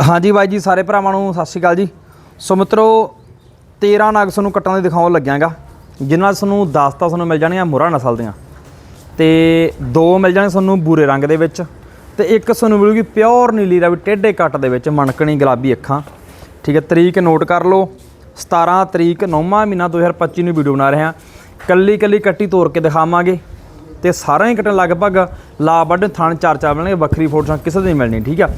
ਹਾਂਜੀ ਬਾਈ ਜੀ, ਸਾਰੇ ਭਰਾਵਾਂ ਨੂੰ ਸਤਿ ਸ਼੍ਰੀ ਅਕਾਲ ਜੀ। ਸੋ ਮਿੱਤਰੋ 13 ਨਗ ਤੁਹਾਨੂੰ ਕੱਟਾਂ ਦੇ ਦਿਖਾਉਣ ਲੱਗਿਆਗਾ। ਜਿਨ੍ਹਾਂ 'ਚ ਤੁਹਾਨੂੰ 10 ਤਾਂ ਤੁਹਾਨੂੰ ਮਿਲ ਜਾਣੀਆਂ ਮੁਰਾ ਨਸਲ ਦੀਆਂ। ਤੇ ਦੋ ਮਿਲ ਜਾਣੇ ਤੁਹਾਨੂੰ ਬੂਰੇ ਰੰਗ ਦੇ ਵਿੱਚ ਤੇ ਇੱਕ ਤੁਹਾਨੂੰ ਮਿਲੂਗੀ ਪਿਓਰ ਨੀਲੀ ਦਾ ਵੀ ਟੇਢੇ ਕੱਟ ਦੇ ਵਿੱਚ ਮਣਕਣੀ ਗੁਲਾਬੀ ਅੱਖਾਂ। ਠੀਕ ਹੈ, ਤਰੀਕ ਨੋਟ ਕਰ ਲਓ। 17 ਤਰੀਕ 9ਵਾਂ ਮਹੀਨਾ 2025 ਨੂੰ ਵੀਡੀਓ ਬਣਾ ਰਹੇ ਹਾਂ। ਕੱਲੀ ਕੱਲੀ ਕੱਟੀ ਤੋੜ ਕੇ ਦਿਖਾਵਾਂਗੇ। ਤੇ ਸਾਰਿਆਂ ਹੀ ਕੱਟਣ ਲਗਭਗ ਲਾ ਵੱਢ ਥਣ ਚਾਰ ਚਾਰ ਮਿਲਣਗੇ, ਵੱਖਰੀ ਫੋਟੋਆਂ ਕਿਸੇ ਦੀ ਮਿਲਣੀ ਠੀਕ ਆ।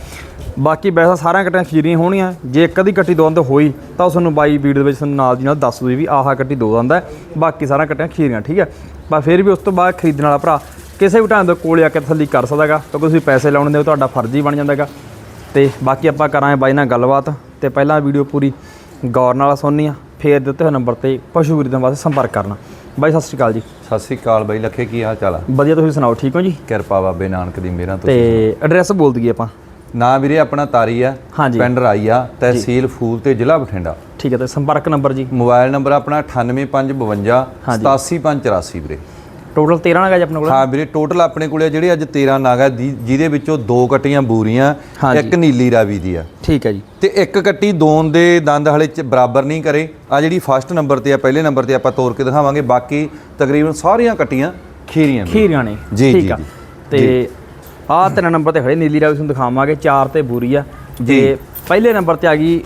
ਬਾਕੀ ਵੈਸਾ ਸਾਰਿਆਂ ਕੱਟੀਆਂ ਖੀਰੀਆਂ ਹੋਣੀਆਂ। ਜੇ ਇੱਕ ਅੱਧੀ ਕੱਟੀ ਦੋ ਦੰਦ ਹੋਈ ਤਾਂ ਤੁਹਾਨੂੰ ਬਾਈ ਵੀਡੀਓ ਦੇ ਵਿੱਚ ਤੁਹਾਨੂੰ ਨਾਲ ਦੀ ਨਾਲ ਦੱਸ ਦੂਈ ਵੀ ਆਹ ਕੱਟੀ ਦੋ ਦੰਦ ਹੈ। ਬਾਕੀ ਸਾਰਿਆਂ ਕੱਟੀਆਂ ਖੀਰੀਆਂ ਠੀਕ ਹੈ? ਪਰ ਫਿਰ ਵੀ ਉਸ ਤੋਂ ਬਾਅਦ ਖਰੀਦਣ ਵਾਲਾ ਭਰਾ ਕਿਸੇ ਵੀ ਟਾਈਮ ਦੇ ਕੋਲੇ ਆ ਕੇ ਤਸੱਲੀ ਕਰ ਸਕਦਾਗਾ ਕਿਉਂਕਿ ਤੁਸੀਂ ਪੈਸੇ ਲਾਉਣ ਦੇ ਤੁਹਾਡਾ ਫਰਜ਼ ਹੀ ਬਣ ਜਾਂਦਾਗਾ। ਤੇ ਬਾਕੀ ਆਪਾਂ ਕਰਾਂਗੇ ਬਾਈ ਨਾਲ ਗੱਲਬਾਤ। ਤੇ ਪਹਿਲਾਂ ਵੀਡੀਓ ਪੂਰੀ ਗੌਰ ਨਾਲ ਸੁਣਨੀ ਆ ਫੇਰ ਦਿੱਤੇ ਹੋਏ ਨੰਬਰ ਤੇ ਪਸ਼ੂ ਖਰੀਦਣ ਵਾਸਤੇ ਸੰਪਰਕ ਕਰਨਾ। ਬਾਈ ਸਤਿ ਸ਼੍ਰੀ ਅਕਾਲ ਜੀ। ਸਤਿ ਸ੍ਰੀ ਅਕਾਲ ਬਾਈ ਲੱਖੇ ਕੀ ਹਾਲ ਚਾਲ ਆ? ਵਧੀਆ ਤੁਸੀਂ ਸੁਣਾਓ ਠੀਕ ਹੋ ਜੀ? ਕਿਰਪਾ ਬਾਬੇ ਨਾਨਕ ਦੀ ਮਿਹਰਾਂ ਤੋਂ ਤੇ ਐਡਰੈਸ ਬੋਲ ਦਈਏ ਆਪਾਂ। ਨਾਂ ਵੀਰੇ ਆਪਣਾ ਤਾਰੀ ਆ ਹਾਂਜੀ। ਪਿੰਡ ਰਾਈ ਆ ਤਹਿਸੀਲ ਫੂਲ ਤੇ ਜ਼ਿਲ੍ਹਾ ਬਠਿੰਡਾ। ਠੀਕ ਹੈ ਤੇ ਸੰਪਰਕ ਨੰਬਰ ਜੀ? ਮੋਬਾਈਲ ਨੰਬਰ ਆਪਣਾ 98552 87584 ਵੀਰੇ। ਟੋਟਲ 13 ਹੈਗਾ ਜੀ ਆਪਣੇ ਕੋਲ? ਹਾਂ ਵੀਰੇ ਟੋਟਲ ਆਪਣੇ ਕੋਲੇ ਜਿਹੜੇ ਅੱਜ 13 ਨਾਗ ਆ ਜਿਹਦੇ ਵਿੱਚੋਂ ਦੋ ਕੱਟੀਆਂ ਬੂਰੀਆਂ। ਇੱਕ ਨੀਲੀ ਰਾਵੀ ਦੀ ਆ। ਠੀਕ ਹੈ ਜੀ। ਤੇ ਇੱਕ ਕੱਟੀ ਦੋਨ ਦੇ ਦੰਦ ਹਲੇ ਚ ਬਰਾਬਰ ਨਹੀਂ ਕਰੇ। ਆ ਜਿਹੜੀ ਫਸਟ ਨੰਬਰ ਤੇ ਆ ਪਹਿਲੇ ਨੰਬਰ ਤੇ ਆਪਾਂ ਤੋੜ ਕੇ ਦਿਖਾਵਾਂਗੇ। ਬਾਕੀ ਤਕਰੀਬਨ ਸਾਰੀਆਂ ਕੱਟੀਆਂ ਖੀਰੀਆਂ ਵੀਰੇ। ਖੀਰੀਆਂ ਨੇ। ਜੀ, ਜੀ, ਜੀ। ਤੇ ਆਹ ਤਿੰਨ ਨੰਬਰ ਤੇ ਖੜੇ ਨੀਲੀ ਰਾਵੀ ਤੁਹਾਨੂੰ ਦਿਖਾਵਾਂਗੇ ਚਾਰ ਤੇ ਬੂਰੀ ਆ ਜੀ। ਪਹਿਲੇ ਨੰਬਰ ਤੇ ਆ ਗਈ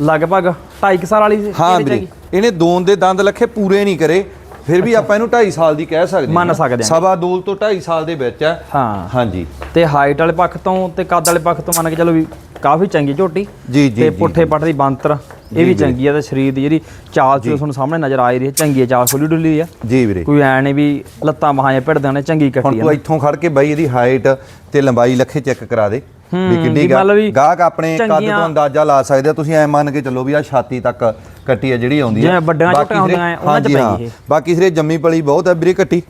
ਲਗਭਗ 2.5 ਸਾਲ ਵਾਲੀ ਹਾਂ ਵੀਰੇ। ਇਹਨੇ ਦੋਨ ਦੇ ਦੰਦ ਲੱਖੇ ਪੂਰੇ ਨਹੀਂ ਕਰੇ ਫਿਰ ਵੀ ਆਪਾਂ ਇਹਨੂੰ 2.5 ਸਾਲ ਦੀ ਕਹਿ ਸਕਦੇ ਮੰਨ। ਸਕਦੇ ਹਾਂ। ਸਵਾ ਦੂਲ ਤੋਂ 2.5 ਸਾਲ ਦੇ ਵਿੱਚ ਹੈ ਹਾਂ ਹਾਂਜੀ ਤੇ ਹਾਈਟ ਵਾਲੇ ਪੱਖ ਤੋਂ ਤੇ ਕੱਦ ਵਾਲੇ ਪੱਖ ਤੋਂ ਮੰਨ ਕੇ ਚਲੋ ਵੀ ਕਾਫੀ ਚੰਗੀ ਝੋਟੀ ਜੀ ਜੀ ਤੇ। ਪੁੱਠੇ ਪੱਟ ਦੀ ਬੰਤਰ ਇਹ ਵੀ ਚੰਗੀ ਆ ਤੇ ਸਰੀਰ ਦੀ ਜਿਹੜੀ ਚਾਲ ਚੂਲ ਤੁਹਾਨੂੰ ਸਾਹਮਣੇ ਨਜ਼ਰ ਆ ਹੀ ਰਹੀ ਹੈ ਚੰਗੀ ਹੈ ਚਾਲ ਖੁੱਲੀ ਡੁੱਲੀ ਆ। ਜੀ ਵੀਰੇ। ਕੋਈ ਐ ਨਹੀਂ ਵੀ ਲੱਤਾਂ ਬਾਹਾਂ ਜਾਂ ਭਿੜਦੇ ਨੇ ਚੰਗੀ ਹੁਣ ਕੱਟੀ ਆ ਤੂੰ ਇੱਥੋਂ ਖੜ ਕੇ ਬਾਈ ਇਹਦੀ ਹਾਈਟ ਤੇ ਲੰਬਾਈ ਲੱਖੇ ਚੈੱਕ ਕਰਾ ਦੇ ਵੀ ਹੂੰ, ਕਿੰਨੀ ਗਾਹਕ ਆਪਣੇ ਕੱਦ ਤੋਂ ਅੰਦਾਜ਼ਾ ਲਾ ਸਕਦੇ ਆ ਤੁਸੀਂ ਐ ਮੰਨ ਕੇ ਚੱਲੋ ਵੀ ਆ ਛਾਤੀ ਤੱਕ ਕੱਟੀ ਆ ਜਿਹੜੀ ਆਉਂਦੀ ਜਿਵੇਂ ਵੱਡੀਆਂ ਸਿਰੇ- ਹੁੰਦੀਆਂ ਉਹਨਾਂ 'ਚ ਪਈ ਹਾਂ। ਇਹ। ਬਾਕੀ ਸਿਰੇ ਜੰਮੀ ਪਲੀ ਬਹੁਤ ਹੈ ਵੀਰੇ ਕੱਟੀ।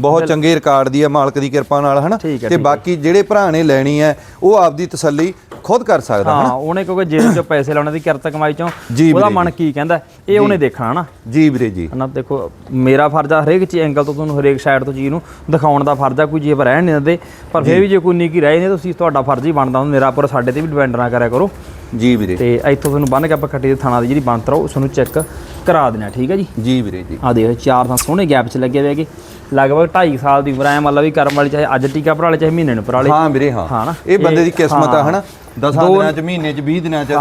ਬਹੁਤ ਚੰਗੇ ਰਿਕਾਰਡ ਦੀ ਆ ਮਾਲਕ ਦੀ ਕਿਰਪਾ ਨਾਲ ਹਨਾ? ਹੈ, ਤੇ ਬਾਕੀ ਜਿਹੜੇ ਭਰਾ ਨੇ ਲੈਣੀ ਹੈ ਉਹ ਆਪਦੀ ਤਸੱਲੀ ਖੁਦ ਕਰ ਸਕਦਾ ਹਾਂ ਹਨਾ? ਉਹਨੇ ਕਿਉਂਕਿ ਜੇਬ ਚੋਂ ਪੈਸੇ ਲਾਉਣੇ ਦੀ ਕਿਰਤ ਕਮਾਈ ਚੋਂ ਉਹਦਾ ਮਨ ਕੀ ਕਹਿੰਦਾ? ਇਹ ਉਹਨੇ ਦੇਖਣਾ ਨਾ ਜੀ ਵੀਰੇ ਜੀ। ਹਨਾ ਦੇਖੋ ਮੇਰਾ ਫਰਜ਼ ਆ ਹਰੇਕ ਚੀਜ਼ ਐਂਗਲ ਤੋਂ ਤੁਹਾਨੂੰ ਹਰੇਕ ਸਾਈਡ ਤੋਂ ਚੀਜ਼ ਨੂੰ ਦਿਖਾਉਣ ਦਾ ਫਰਜ਼ ਆ ਕੋਈ ਜੇ ਰਹਿਣ ਨਹੀਂ ਦਿੰਦੇ। ਪਰ ਫਿਰ ਵੀ ਜੇ ਕੋਈ ਨਿੱਕੀ ਰਹਿ ਨਹੀਂ ਤੁਸੀਂ ਤੁਹਾਡਾ ਫਰਜ਼ ਹੀ ਬਣਦਾ ਹੁੰਦਾ ਮੇਰਾ ਪਰ ਸਾਡੇ ਤੇ ਵੀ ਡਿਪੈਂਡ ਨਾ ਕਰਿਆ ਕਰੋ। ਜੀ ਵੀਰੇ। ਤੇ ਇੱਥੋਂ ਤੁਹਾਨੂੰ ਬੰਨ ਕੇ ਆਪਾਂ ਖੱਟੀ ਦੇ ਥਾਣਾ ਦੀ ਜਿਹੜੀ ਬਣਤਰ ਉਹ ਤੁਹਾਨੂੰ ਚੈੱਕ ਕਰਾ ਦੇਣਾ ਠੀਕ ਹੈ ਜੀ? ਜੀ ਵੀਰੇ ਜੀ। ਆ ਦੇਖੋ ਚਾਰ ਤਾਂ ਸੋਹਣੇ ਗੈਪ 'ਚ ਲੱਗੇ ਹੋਏ ਹੈਗੇ। ਲਗਭਗ 2.5 ਸਾਲ ਦੀ ਉਮਰ ਐ ਮਤਲਬ ਵੀ ਕਰਮ ਵਾਲੀ ਚਾਹੇ ਅੱਜ ਟੀਕਾ ਭਰਾ ਲੇ ਚਾਹੇ ਮਹੀਨੇ ਨੂੰ ਭਰਾ ਲੇ ਹਾਂ ਵੀਰੇ ਹਾਂ। ਹਾਂ। ਇਹ ਬੰਦੇ ਦੀ ਕਿਸਮਤ ਆ। ਹਨਾ? 10 ਦੋ- ਦਿਨਾਂ ਚ ਮਹੀਨੇ ਚ 20 ਦਿਨਾਂ ਚ।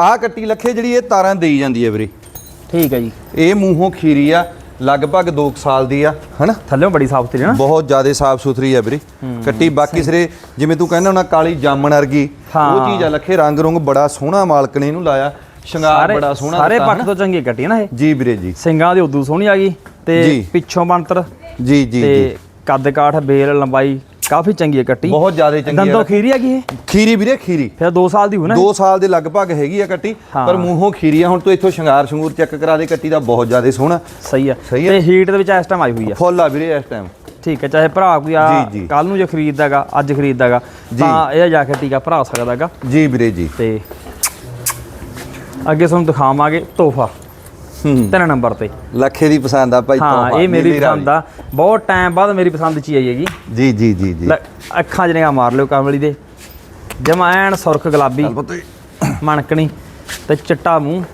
ਆਹ ਕੱਟੀ ਲੱਖੇ ਜਿਹੜੀ ਇਹ ਤਾਰਾਂ ਦੇਈ ਜਾਂਦੀ ਹੈ ਵੀਰੇ। ਠੀਕ ਹੈ ਜੀ। ਇਹ ਮੂੰਹੋਂ ਖੀਰੀ ਆ ਲਗਭਗ 2 ਸਾਲ ਦੀ ਆ ਹਨਾ? ਥੱਲੇੋਂ ਬੜੀ ਸਾਫ਼ ਸੁਥਰੀ ਨਾ? ਬਹੁਤ ਜ਼ਿਆਦਾ ਸਾਫ਼ ਸੁਥਰੀ ਆ ਵੀਰੇ। ਕੱਟੀ ਬਾਕੀ ਸਿਰੇ ਜਿਵੇਂ ਤੂੰ ਕਹਿੰਦਾ ਉਹਨਾਂ ਕਾਲੀ ਜਾਮਣ ਵਰਗੀ। ਉਹ ਚੀਜ਼ ਆ ਲੱਖੇ ਰੰਗ ਰੁੰਗ ਬੜਾ ਸੋਹਣਾ ਮਾਲਕ ਨੇ ਇਹਨੂੰ ਲਾਇਆ। ਸ਼ਿੰਗਾਰ ਬੜਾ ਸੋਹਣਾ ਸਾਰੇ ਪੱਖ। ਤੋਂ ਚੰਗੀ ਕੱਟੀ ਨਾ ਇਹ। ਜੀ ਵੀਰੇ ਜੀ। ਸਿੰਘਾਂ ਦੀ ਉਦੋਂ ਸੋਹਣੀ ਆ ਗਈ। ਤੇ। ਪਿੱਛੋਂ ਬਣਤਰ ਜੀ ਜੀ ਤੇ ਕੱਦ ਕਾਠ ਬੇਲ ਲੰਬਾਈ ਕਾਫੀ ਚੰਗੀ ਹੈ ਕੱਟੀ। ਬਹੁਤ ਜ਼ਿਆਦਾ ਚੰਗੀ ਦੰਦੋਂ ਆ ਖੀਰੀ ਹੈਗੀ ਇਹ? ਖੀਰੀ ਵੀਰੇ ਖੀਰੀ। ਫਿਰ 2 ਸਾਲ ਦੀ ਹੋ ਨਾ 2 ਸਾਲ ਦੇ ਲਗਭਗ ਹੈਗੀ ਆ ਕੱਟੀ ਹਾਂ। ਪਰ ਮੂੰਹੋਂ ਖੀਰੀ ਆ ਹੁਣ ਤੂੰ ਇੱਥੋਂ ਸ਼ਿੰਗਾਰ ਸ਼ੰਗੂਰ ਚੈੱਕ ਕਰਾ ਦੇ ਕੱਟੀ ਦਾ ਬਹੁਤ ਜ਼ਿਆਦਾ ਸੋਹਣਾ। ਸਹੀ ਆ। ਤੇ ਹੀਟ ਦੇ ਵਿੱਚ ਇਸ ਟਾਈਮ ਆਈ ਹੋਈ ਆ। ਫੁੱਲ ਆ ਵੀਰੇ ਇਸ ਟਾਈਮ ਠੀਕ ਹੈ ਚਾਹੇ ਭਰਾ ਕੋਈ ਆ। ਕੱਲ ਨੂੰ ਜੇ ਖਰੀਦਦਾਗਾ ਅੱਜ ਖਰੀਦਦਾਗਾ ਤਾਂ ਇਹ ਜਾ ਕੇ ਟੀਕਾ ਭਰਾ ਸਕਦਾਗਾ। ਜੀ ਵੀਰੇ ਜੀ। ਤੇ ਅੱਗੇ ਤੁਹਾਨੂੰ ਦਿਖਾਵਾਂਗੇ ਤੋਹਫਾ। ਹੂੰ ਤਿੰਨ ਨੰਬਰ ਤੇ। ਲੱਖੇ ਦੀ ਪਸੰਦ ਆ ਭਾਈ ਹਾਂ ਇਹ ਮੇਰੀ। ਪਸੰਦ ਆ। ਬਹੁਤ ਟਾਈਮ ਬਾਅਦ ਮੇਰੀ ਪਸੰਦ ਚ ਹੀ ਆਈ ਹੈਗੀ। ਜੀ ਜੀ ਜੀ ਜੀ। ਅੱਖਾਂ ਜਿਹੜੀਆਂ ਮਾਰ ਲਿਓ ਕਮਲੀ ਦੇ। ਜਮਾ ਐਨ ਸੁਰਖ ਗੁਲਾਬੀ। ਮਣਕਣੀ ਤੇ ਚਿੱਟਾ ਮੂੰਹ।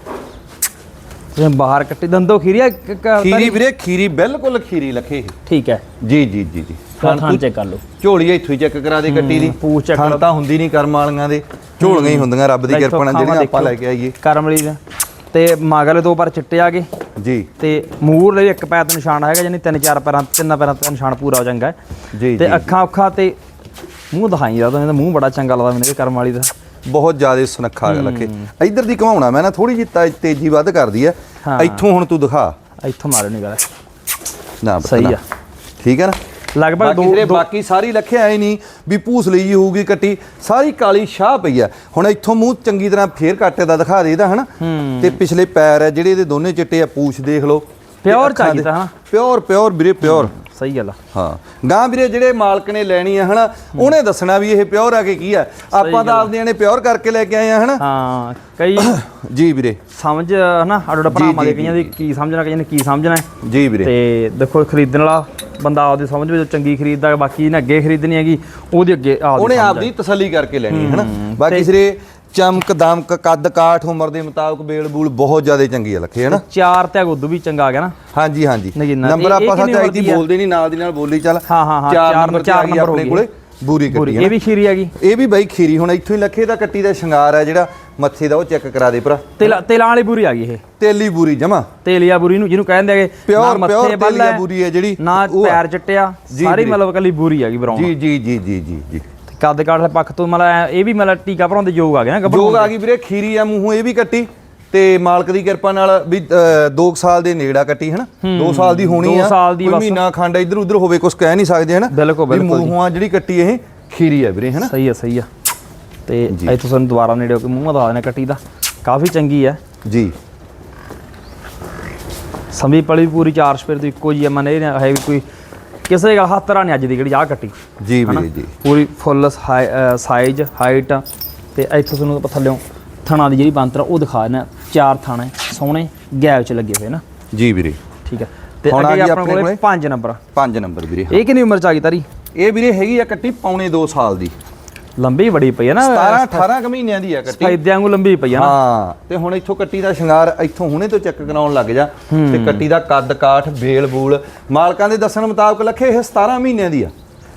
ਤੇ ਬਾਹਰ ਕੱਟੀ ਦੰਦੋ ਕ- ਖੀਰੀ ਵੀਰੇ ਖੀਰੀ ਬਿਲਕੁਲ ਖੀਰੀ ਲੱਖੇ ਠੀਕ ਹੈ। ਜੀ ਜੀ ਜੀ ਜੀ। ਥਾਂ ਚੈੱਕ ਕਰ ਲਓ। ਝੋਲੀ ਇੱਥੋਂ ਹੀ ਚੈੱਕ ਕਰਾ ਦੇ ਕੱਟੀ ਦੀ। ਪੂਛ ਥਣ ਤਾਂ ਹੁੰਦੀ ਨਹੀਂ ਕਰਮ ਵਾਲੀਆਂ ਦੇ। ਝੋਲੀਆਂ ਹੀ ਹੁੰਦੀਆਂ ਰੱਬ ਦੀ ਕਿਰਪਾ ਨਾਲ ਜਿਹੜੀਆਂ ਆਪਾਂ ਲੈ ਕੇ ਆਈਏ। ਕਰਮਲੀ ਦਾ। ਤੇ ਮਗਲੇ ਦੋ ਪਰ ਚਿੱਟੇ ਆ ਗਏ। ਜੀ। ਤੇ ਮੂਰ ਲਈ ਇੱਕ ਪੈਰ ਤੇ ਨਿਸ਼ਾਨ ਹੈਗਾ ਯਾਨੀ ਤਿੰਨ ਚਾਰ ਪੈਰਾਂ ਤਿੰਨ ਪੈਰਾਂ ਤੇ ਨਿਸ਼ਾਨ ਪੂਰਾ ਹੋ ਜਾਂਦਾ ਜੀ ਤੇ ਅੱਖਾਂ ਅੱਖਾਂ ਤੇ ਮੂੰਹ ਦਿਖਾਈ ਜਾਂਦਾ ਇਹਦਾ ਮੂੰਹ ਬੜਾ ਚੰਗਾ ਲੱਗਦਾ ਮੈਨੂੰ ਇਹ ਕਰਮ ਵਾਲੀ ਦਾ। ਬਹੁਤ ਜ਼ਿਆਦਾ ਸੁਨੱਖਾ ਲੱਖੇ। ਇੱਧਰ ਦੀ ਘਮਾਉਣਾ ਮੈਂ ਨਾ ਥੋੜੀ ਜਿਹੀ ਤੇਜ਼ੀ ਵੱਧ ਕਰਦੀ ਆ ਹਾਂ। ਇੱਥੋਂ ਹੁਣ ਤੂੰ ਦਿਖਾ। ਇੱਥੋਂ ਮਾਰੋ ਨਹੀਂ ਗੱਲ ਨਾ ਸਹੀ। ਆ। ਠੀਕ ਹੈ ਨਾ? ਲਗਭਗ ਦੋ ਵੀਰੇ ਬਾਕੀ ਸਾਰੀ ਲੱਖਿਆ ਐ ਨਹੀਂ ਵੀ ਭੂਸ ਲਈ ਹੋਊਗੀ ਕੱਟੀ। ਸਾਰੀ ਕਾਲੀ ਸ਼ਾਹ ਪਈ ਆ। ਹੁਣ ਇੱਥੋਂ ਮੂੰਹ ਚੰਗੀ ਤਰ੍ਹਾਂ ਫੇਰ ਕੱਟੇ ਦਾ ਦਿਖਾ ਦੇ ਇਹਦਾ ਹਨਾ ਤੇ ਪਿਛਲੇ ਪੈਰ ਆ ਜਿਹੜੇ ਇਹਦੇ ਦੋਨੇ ਚਿੱਟੇ ਆ ਪੂਛ ਦੇਖ ਲਓ। Pure ਚਾਹੀਦਾ ਹਨਾ? ਪਿਓਰ ਪਿਓਰ ਵੀਰੇ ਪਿਓਰ। ਸਹੀ ਗੱਲ ਆ। ਹਾਂ। ਗਾਂ ਵੀਰੇ ਜਿਹੜੇ ਮਾਲਕ ਨੇ ਲੈਣੀ ਆ ਹਨਾ ਉਹਨੇ ਦੱਸਣਾ ਵੀ ਇਹ ਪਿਓਰ ਆ ਕਿ ਕੀ ਆ। ਆਪਾਂ ਤਾਂ ਆਪਦੇ ਨੇ ਪਿਓਰ ਕਰਕੇ ਲੈ ਕੇ ਆਏ ਆ ਹਨਾ। ਹਾਂ ਕਈ ਜੀ ਵੀਰੇ। ਸਮਝ ਹਨਾ ਅਡੋਡਾ ਭਰਾਵਾਂ ਦੇ ਕਈਆਂ ਦੀ ਕੀ ਸਮਝਣਾ ਕਈਆਂ ਨੇ ਕੀ ਸਮਝਣਾ। ਜੀ ਵੀਰੇ। ਤੇ ਦੇਖੋ ਖਰੀਦਣ ਵਾਲਾ ਬੰਦਾ ਆਪਦੀ ਸਮਝ ਵਿੱਚ ਚੰਗੀ ਖਰੀਦਦਾ ਬਾਕੀ ਇਹਨੇ ਅੱਗੇ ਖਰੀਦਣੀ ਹੈਗੀ ਉਹਦੀ ਅੱਗੇ ਆਪਦੀ ਉਹਨੇ ਆਪਦੀ ਤਸੱਲੀ ਕਰਕੇ ਲੈਣੀ ਹੈ ਹਨਾ। ਬਾਕੀ ਸਿਰੇ ਚਮਕ ਦਮਕ ਕੱਦ ਕਾਠ ਉਮਰ ਦੇ ਮੁਤਾਬਕ ਬੇਲ ਬੂਲ ਬਹੁਤ ਜ਼ਿਆਦਾ ਚੰਗੀ ਆ ਲੱਖੇ ਹਨਾ? ਚਾਰ ਤੇ ਉਦੋਂ ਵੀ ਚੰਗਾ ਆ ਗਿਆ ਨਾ। ਹਾਂਜੀ ਹਾਂਜੀ। ਨਗੀਨਾ, ਨੰਬਰ ਇਹ- ਆਪਾਂ ਕਿੰਨੀ ਸੱਚ ਉਮਰ ਦੀ ਆ? ਬੋਲਦੇ ਨਹੀਂ ਨਾਲ ਦੀ ਨਾਲ ਬੋਲੀ ਚੱਲ। ਹਾਂ, ਹਾਂ, ਹਾਂ, ਚਾਰ ਨੰਬਰ ਚਾਰ ਨੰਬਰ ਹੋ ਆਪਣੇ ਗਈ। ਕੋਲੇ ਬੂਰੀ ਪੂਰੀ ਕੱਟੀ ਇਹ ਵੀ ਖੀਰੀ ਹੈਗੀ ਇਹ ਵੀ ਬਾਈ ਖੀਰੀ ਹੁਣ ਇੱਥੋਂ ਹੀ ਲੱਖੇ ਦਾ ਕੱਟੀ ਦਾ ਸ਼ਿੰਗਾਰ ਹੈ ਜਿਹੜਾ ਮੱਥੇ ਦਾ ਉਹ ਚੈੱਕ ਕਰਾ ਦੇ ਭਰਾ। ਤੇਲਾ ਤੇਲਾਂ ਵਾਲੀ ਬੂਰੀ ਆ ਗਈ ਇਹ। ਤੇਲੀ ਬੂਰੀ ਜਮਾ। ਤੇਲੀਆ ਬੂਰੀ ਨੂੰ ਜਿਹਨੂੰ ਕਹਿੰਦੇ ਹੈਗੇ Pure- ਨਾ ਮੱਥੇ ਤੇਲੀਆ ਬੂਰੀ ਹੈ ਜਿਹੜੀ, ਨਾ ਉਹ ਆ। ਪੈਰ ਚਿੱਟਿਆ ਜੀ ਸਾਰੀ। ਮਤਲਬ ਕੱਲੀ ਬੂਰੀ ਹੈਗੀ ਬਰਾਉਨ ਜੀ ਜੀ ਜੀ ਜੀ ਜੀ ਜੀ। ਕੱਦ ਕਾਠ ਵਾਲੇ ਪੱਖ ਤੋਂ ਮਤਲਬ ਇਹ ਵੀ ਮਤਲਬ ਟੀਕਾ ਭਰਾਉਣ ਦੇ ਯੋਗ ਆ ਗਿਆ ਨਾ ਗੱਭਰੂ ਜੋਗ ਆ ਗਈ ਵੀਰੇ ਖੀਰੀ ਆ ਮੂੰਹੋਂ ਇਹ ਵੀ ਕੱਟੀ ਤੇ ਮਾਲਕ ਦੀ ਕਿਰਪਾ ਨਾਲ ਵੀ 2 ਸਾਲ ਦੇ ਨੇੜਾ ਕੱਟੀ ਹਨਾ? 2 ਸਾਲ ਦੀ ਹੋਣੀ ਦੋ ਆ। ਸਾਲ ਦੀ ਕੋਈ। ਮਹੀਨਾ ਖੰਡ ਇੱਧਰ ਉੱਧਰ ਹੋਵੇ ਕੁਝ ਕਹਿ ਨਹੀਂ ਸਕਦੇ ਹਨਾ? ਬਿਲਕੁਲ, ਬਿਲਕੁਲ। ਮੂੰਹੋਂ ਆ ਜਿਹੜੀ ਕੱਟੀ ਇਹ ਖੀਰੀ ਆ ਵੀਰੇ ਹਨਾ? ਸਹੀ ਆ ਸਹੀ ਆ। ਤੇ। ਇੱਥੋਂ ਸਾਨੂੰ ਦੁਬਾਰਾ ਨੇੜੇ ਹੋ ਕੇ ਮੂੰਹ ਮਦਾ ਦੇਣਾ ਕੱਟੀ ਦਾ। ਕਾਫੀ ਚੰਗੀ ਹੈ ਜੀ। ਸੰਭੀ ਪਲੀ ਪੂਰੀ ਚਾਰ ਸਪੇਰ ਦੀ ਇੱਕੋ ਜੀ ਹੈ ਮਨ ਇਹ ਹੈ ਵੀ ਕੋਈ ਕਿਸੇ ਗੱਲ ਹੱਥ ਰਾਂ ਨਹੀਂ ਅੱਜ ਦੀ ਜਿਹੜੀ ਆ ਕੱਟੀ। ਜੀ? ਵੀਰੇ ਜੀ। ਪੂਰੀ ਫੁੱਲ ਸਾਈਜ਼ ਹਾਈਟ ਤੇ ਇੱਥੋਂ ਤੁਹਾਨੂੰ ਆਪਾਂ ਥਣਾ ਦੀ ਜਿਹੜੀ ਬੰਤਰ ਉਹ ਦਿਖਾ ਦੇਣਾ ਚਾਰ ਥਾਣੇ ਸੋਹਣੇ ਗੈਪ ਚ ਲੱਗੇ ਹੋਏ ਨਾ। ਜੀ ਵੀਰੇ। ਠੀਕ ਹੈ ਤੇ ਅੱਗੇ ਆਪਣੇ ਕੋਲੇ 5 ਨੰਬਰ 5 ਨੰਬਰ ਵੀਰੇ ਇਹ ਕਿੰਨੀ ਉਮਰ ਚ ਆ ਗਈ ਤਾਰੀ? ਇਹ ਵੀਰੇ ਹੈਗੀ ਆ ਕੱਟੀ ਪੌਣੇ 2 ਸਾਲ ਦੀ। ਲੰਬੀ ਬੜੀ ਪਈ ਹੈ ਨਾ। 17 18 ਕੁ ਮਹੀਨਿਆਂ ਦੀ ਆ ਕੱਟੀ। ਫਾਇਦਿਆਂ ਵਾਂਗੂ ਲੰਬੀ ਪਈ ਹੈ ਨਾ। ਹਾਂ ਤੇ ਹੁਣ ਇੱਥੋਂ ਕੱਟੀ ਦਾ ਸ਼ਿੰਗਾਰ ਇੱਥੋਂ ਹੁਣੇ ਤੋਂ ਚੈੱਕ ਕਰਾਉਣ ਲੱਗ ਜਾ। ਤੇ ਕੱਟੀ ਦਾ ਕੱਦ ਕਾਠ ਬੇਲ ਬੂਲ ਮਾਲਕਾਂ ਦੇ ਦੱਸਣ ਮੁਤਾਬਕ ਲੱਖੇ ਇਹ 17 ਮਹੀਨਿਆਂ ਦੀ ਆ।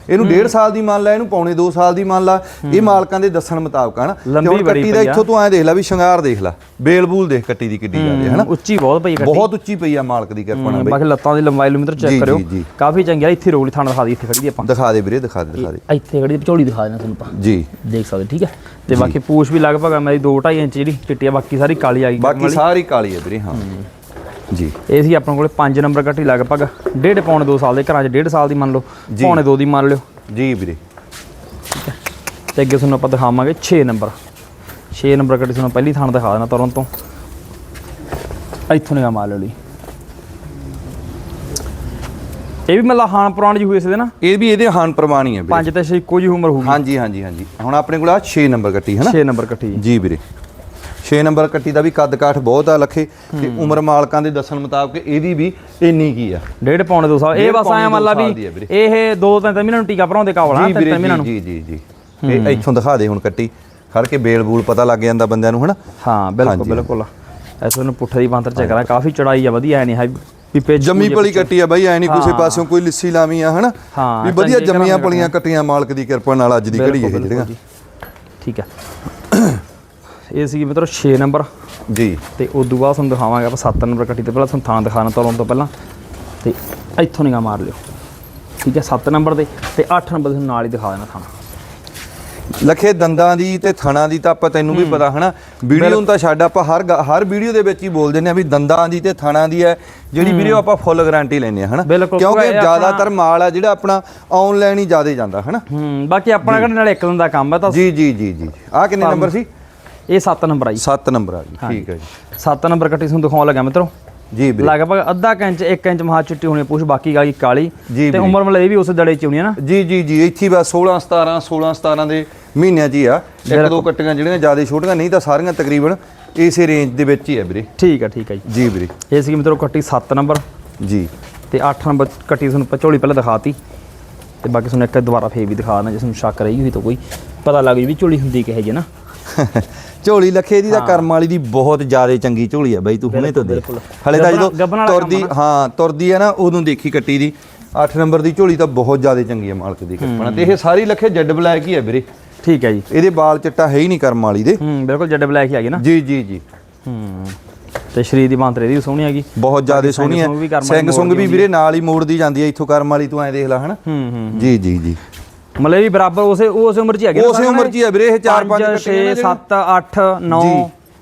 ਇਹਨੂੰ 1.5 ਸਾਲ ਦੀ ਮੰਨ ਲੈ ਇਹਨੂੰ ਪੌਣੇ 2 ਸਾਲ ਦੀ ਮੰਨ ਲਾ ਇਹ ਮਾਲਕਾਂ ਦੇ ਦੱਸਣ ਮੁਤਾਬਕ ਹਨ ਤੇ ਹੁਣ ਕੱਟੀ ਦਾ ਆ। ਇੱਥੋਂ ਤੂੰ ਐ ਦੇਖ ਲੈ ਵੀ ਸ਼ਿੰਗਾਰ ਦੇਖ ਲੈ ਬੇਲ ਬੂਲ ਦੇਖ ਕੱਟੀ ਦੀ ਕਿੱਡੀ ਜਾਂਦੀ ਹੈ ਹਨਾ? ਉੱਚੀ ਬਹੁਤ ਪਈ ਕੱਟੀ। ਬਹੁਤ ਉੱਚੀ ਪਈ ਆ ਮਾਲਕ ਦੀ ਕਿਰਪਾ ਨਾਲ ਬਈ। ਬਾਕੀ ਲੱਤਾਂ ਦੀ ਲੰਬਾਈ ਲੂਮੀਟਰ ਜੀ, ਚੈੱਕ ਕਰਿਓ। ਕਾਫੀ ਚੰਗੀ ਆ ਇੱਥੇ ਰੋਲੀ ਥਾਣਾ ਦਿਖਾ ਦੀ ਇੱਥੇ ਖੜੀ ਦੀ ਆਪਾਂ। ਦਿਖਾ ਦੇ ਵੀਰੇ ਦਿਖਾ ਦੇ ਦਿਖਾ ਦੇ। ਇੱਥੇ ਖੜੀ ਦੀ ਝੋਲੀ ਦਿਖਾ ਦੇਣਾ ਤੁਹਾਨੂੰ ਆਪਾਂ। ਜੀ। ਦੇਖ ਸਕਦੇ ਠੀਕ ਹੈ ਤੇ ਬਾਕੀ ਪੂਛ ਵੀ ਲਗਭਗ ਮੇਰੀ 2.5 ਇੰਚ ਜਿਹੜੀ ਚਿੱਟੀ ਆ ਬਾਕੀ ਸਾਰੀ ਕਾਲੀ ਆ ਗਈ ਬਾਕੀ ਸਾਰੀ ਕਾਲੀ ਹੈ ਵੀਰੇ ਹਾਂ। ਜੀ। ਇਹ ਸੀ ਆਪਣੇ ਕੋਲੇ 5 ਨੰਬਰ ਕੱਟੀ ਲਗਭਗ ਡੇਢ ਪੌਣੇ 2 ਸਾਲ ਦੇ ਘਰਾਂ 'ਚ ਡੇਢ ਸਾਲ ਦੀ ਮੰਨ ਲਓ। ਪੌਣੇ 2 ਦੀ ਮੰਨ ਲਿਓ। ਜੀ ਵੀਰੇ। ਤੇ ਅੱਗੇ ਤੁਹਾਨੂੰ ਆਪਾਂ ਦਿਖਾਵਾਂਗੇ 6 ਨੰਬਰ। 6 ਨੰਬਰ ਕੱਟੀ ਤੁਹਾਨੂੰ ਪਹਿਲੀ ਥਾਂ ਦਿਖਾ ਦੇਣਾ ਤੁਰਨ ਤੋਂ। ਇੱਥੋਂ ਨਿਗਾ ਮਾਰ ਲਈ। ਇਹ ਵੀ ਮਤਲਬ ਹਾਨ ਪੁਰਾਣ ਜੀ ਹੋਈ ਸੀ ਦੇ ਨਾ ਇਹ ਵੀ ਇਹਦੇ ਹਾਨ ਪ੍ਰਮਾਣੀ ਹੈ ਵੀਰੇ। ਪੰਜ ਤੇ ਛੇ ਇੱਕੋ ਜੀ ਉਮਰ ਹੋਊਗੀ ਹਾਂਜੀ ਹਾਂਜੀ ਹਾਂਜੀ। ਹੁਣ ਆਪਣੇ ਕੋਲ ਆ 6 ਨੰਬਰ ਕੱਟੀ ਹੈ ਨਾ? 6 ਨੰਬਰ ਕੱਟੀ ਜੀ ਵੀਰੇ। 6 ਨੰਬਰ ਕੱਟੀ ਦਾ ਵੀ ਕੱਦ ਕਾਠ ਬਹੁਤ ਆ ਲੱਖੇ ਤੇ ਉਮਰ ਮਾਲਕਾਂ ਦੇ ਦੱਸਣ ਮੁਤਾਬਕ ਇਹਦੀ ਵੀ ਇੰਨੀ ਕੀ ਆ। ਡੇਢ ਪੌਣੇ 2 ਸਾਲ। ਇਹ ਬਸ ਆਇਆ ਦੋ ਮੰਨ ਲਾ ਸਾਲ ਦੀ ਹੈ ਵੀ। ਇਹ ਦੋ ਤਿੰਨ ਤਿੰਨ ਮਹੀਨਿਆਂ ਨੂੰ ਟੀਕਾ ਭਰਾਉਂਦੇ ਕਾਵਲਾ ਜੀ ਤਿੰਨ ਵੀਰੇ ਤਿੰਨ ਮਹੀਨਿਆਂ ਨੂੰ। ਜੀ ਜੀ। ਜੀ ਇਹ ਇੱਥੋਂ ਦਿਖਾ ਦੇ ਹੁਣ ਕੱਟੀ। ਖੜ ਕੇ ਬੇਲ ਬੂਲ ਪਤਾ ਲੱਗ ਜਾਂਦਾ ਬੰਦਿਆਂ ਨੂੰ ਹਨਾ? ਹਾਂ ਬਿਲਕੁਲ। ਬਿਲਕੁਲ। ਐਸਾ ਨੂੰ ਪੁੱਠੇ ਦੀ ਬਾਂਤਰ ਚੈੱਕ ਕਰਾਂ ਕਾਫੀ ਚੜਾਈ ਆ ਵਧੀਆ ਐ ਨਹੀਂ ਹੈ ਵੀ ਪੇਜ ਜੰਮੀ ਪਲੀ ਕੱਟੀ ਆ ਬਾਈ ਐ ਨਹੀਂ ਕਿਸੇ। ਪਾਸਿਓਂ ਕੋਈ ਲਿੱਸੀ ਲਾਵੀਂ ਆ ਹਨਾ? ਹਾਂ, ਵੀ ਵਧੀਆ ਜੰਮੀਆਂ ਪਲੀਆਂ ਕੱਟੀਆਂ ਮਾਲਕ ਦੀ ਕਿਰਪਾ ਨਾਲ ਅੱਜ ਦੀ ਘੜੀ ਇਹ ਜਿਹੜੀਆਂ। ਠੀਕ ਹੈ ਇਹ ਸੀ ਮਿੱਤਰੋ 6 ਨੰਬਰ। ਜੀ। ਤੇ ਉਦੋਂ ਬਾਅਦ ਤੁਹਾਨੂੰ ਦਿਖਾਵਾਂਗੇ ਆਪਾਂ 7 ਨੰਬਰ ਕੱਟੀ ਤੇ ਪਹਿਲਾਂ ਤੁਹਾਨੂੰ ਥਾਂ ਦਿਖਾਣਾ ਤੋਰਨ ਤੋਂ ਪਹਿਲਾਂ। ਤੇ ਇੱਥੋਂ ਨਿਗਾ ਮਾਰ ਲਿਓ। ਠੀਕ ਹੈ 7 ਨੰਬਰ ਦੇ ਤੇ 8 ਨੰਬਰ ਤੁਹਾਨੂੰ ਨਾਲ ਹੀ ਦਿਖਾ ਦੇਣਾ ਥਾਂ। ਲਖੇ ਦੰਦਾਂ ਦੀ ਤੇ ਥਣਾ ਦੀ ਤਾਂ ਆਪਾਂ ਤੈਨੂੰ ਵੀ ਪਤਾ ਹਨਾ ਵੀਡੀਓ ਨੂੰ ਤਾਂ ਛੱਡ ਆਪਾਂ ਹਰ ਹਰ ਵੀਡੀਓ ਦੇ ਵਿੱਚ ਹੀ ਬੋਲ ਦਿੰਦੇ ਆ ਵੀ ਦੰਦਾਂ ਦੀ ਤੇ ਥਣਾ ਦੀ ਹੈ ਜਿਹੜੀ ਵੀਡੀਓ ਆਪਾਂ ਫੁੱਲ ਗਾਰੰਟੀ ਲੈਂਦੇ ਆ ਹਨਾ। ਕਿਉਂਕਿ ਜ਼ਿਆਦਾਤਰ ਮਾਲ ਆ ਜਿਹੜਾ ਆਪਣਾ ਆਨਲਾਈਨ ਹੀ ਜ਼ਿਆਦਾ ਜਾਂਦਾ ਹਨਾ। ਹੂੰ ਬਾਕੀ ਆਪਣਾ ਕਿਹੜੇ ਨਾਲ ਇੱਕ ਦਿਨ ਦਾ ਕੰਮ ਹੈ ਤਾਂ ਜੀ ਜੀ ਜੀ ਜੀ ਆ ਕਿੰਨੇ ਨੰਬਰ ਸੀ? ਇਹ 7 ਨੰਬਰ ਆਈ 7 ਨੰਬਰ ਆ ਜੀ ਠੀਕ ਹੈ ਜੀ। 7 ਨੰਬਰ ਕੱਟੀ ਤੁਹਾਨੂੰ ਦਿਖਾਉਣ ਲੱਗਾ ਮਿੱਤਰੋ। ਜੀ ਵੀਰੇ। ਲਗਭਗ ਅੱਧਾ ਕੁ ਇੰਚ 1 ਇੰਚ ਮਹਾ ਚਿੱਟੀ ਹੋਣੀ ਪੁੱਛ ਬਾਕੀ ਗਾਗੀ ਕਾਲੀ। ਜੀ ਤੇ। ਉਮਰ ਮਤਲਬ ਇਹ ਵੀ ਉਸ ਦੜੇ ਚ ਹੋਣੀ ਹੈ ਨਾ। ਜੀ ਜੀ ਜੀ ਇੱਥੇ ਬਸ 16 17 16 17 ਦੇ ਮਹੀਨਿਆਂ 'ਚ ਹੀ ਆ। ਇੱਕ ਦੋ ਕੱਟੀਆਂ ਜਿਹੜੀਆਂ ਜ਼ਿਆਦਾ ਛੋਟੀਆਂ ਨਹੀਂ ਤਾਂ ਸਾਰੀਆਂ ਤਕਰੀਬਨ ਇਸੇ ਰੇਂਜ ਦੇ ਵਿੱਚ ਹੀ ਆ ਵੀਰੇ। ਠੀਕ ਹੈ ਠੀਕ ਹੈ ਜੀ। ਜੀ ਵੀਰੇ। ਇਹ ਸੀ ਮਿੱਤਰੋ ਕੱਟੀ 7 ਨੰਬਰ। ਜੀ। ਤੇ 8 ਨੰਬਰ ਕੱਟੀ ਤੁਹਾਨੂੰ ਪ- ਝੋਲੀ ਪਹਿਲਾਂ ਦਿਖਾਤੀ। ਤੇ ਬਾਕੀ ਤੁਹਾਨੂੰ ਇੱਕ ਦੁਬਾਰਾ ਫੇਰ ਵੀ ਦਿਖਾ ਦੇਣਾ ਜਿਸ ਨੂੰ ਸ਼ੱਕ ਰਹੀ ਹੋਈ ਤਾਂ ਕੋਈ ਪਤਾ ਲੱਗ ਜੂ ਵੀ ਝੋਲੀ ਹੁੰਦੀ ਕਿਹੇ ਜੇ ਨਾ। ਝੋਲੀ ਲੱਖੇ ਦੀ ਤਾਂ ਕਰਮ ਵਾਲੀ ਦੀ ਬਹੁਤ ਜ਼ਿਆਦਾ ਚੰਗੀ ਝੋਲੀ ਆ ਬਾਈ ਤੂੰ ਹੁਣੇ ਤਾਂ ਦੇਖ। ਹਲੇ ਤਾਂ ਜਦੋਂ ਤੁਰਦੀ ਆ ਹਾਂ ਤੁਰਦੀ ਆ ਨਾ ਉਦੋਂ ਦੇਖੀ ਕੱਟੀ ਦੀ। 8 ਨੰਬਰ ਦੀ ਝੋਲੀ ਤਾਂ ਬਹੁਤ ਜ਼ਿਆਦਾ ਚੰਗੀ ਆ ਮਾਲਕ ਦੀ ਕਿਰਪਾ ਤੇ ਇਹ ਸਾਰੀ ਲੱਖੇ ਜੱਡ ਬਲੈਕ ਹੀ ਆ ਵੀਰੇ। ਠੀਕ ਹੈ ਜੀ। ਇਹਦੇ ਬਾਲ ਚਿੱਟਾ ਹੈ ਹੀ ਨਹੀਂ ਕਰਮ ਵਾਲੀ ਦੇ। ਹੂੰ ਬਿਲਕੁਲ ਜੱਡ ਬਲੈਕ ਹੀ ਆ ਗਈ ਨਾ। ਜੀ ਜੀ ਜੀ। ਹੂੰ ਤੇ ਸ਼ਰੀਰ ਦੀ ਬਾਂਤਰੇ ਦੀ ਸੋਹਣੀ ਹੈਗੀ। ਬਹੁਤ ਜ਼ਿਆਦਾ ਸੋਹਣੀ ਸਿੰਘ ਸੁੰਘ ਹੈ ਸੁੰਗ ਵੀ ਵੀਰੇ ਨਾਲ ਹੀ ਮੋੜਦੀ ਜਾਂਦੀ ਹੈ ਇੱਥੋਂ ਕਰਮ ਵਾਲੀ ਤੂੰ ਐ ਦੇਖ ਲੈ ਹਨਾ। ਹੂੰ ਹੂੰ। ਜੀ ਜੀ ਜੀ। ਮਤਲਬ ਵੀ ਬਰਾਬਰ ਉਸੇ ਉਸੇ ਉਮਰ 'ਚ ਹੀ ਹੈਗੇ ਨਾ ਉਸੇ ਉਮਰ 'ਚ ਹੀ ਆ ਵੀਰੇ ਇਹ ਚਾਰ ਪੰਜ 6 ਕੱਟੀਆਂ ਨੇ? 7 8 9 ਜੀ।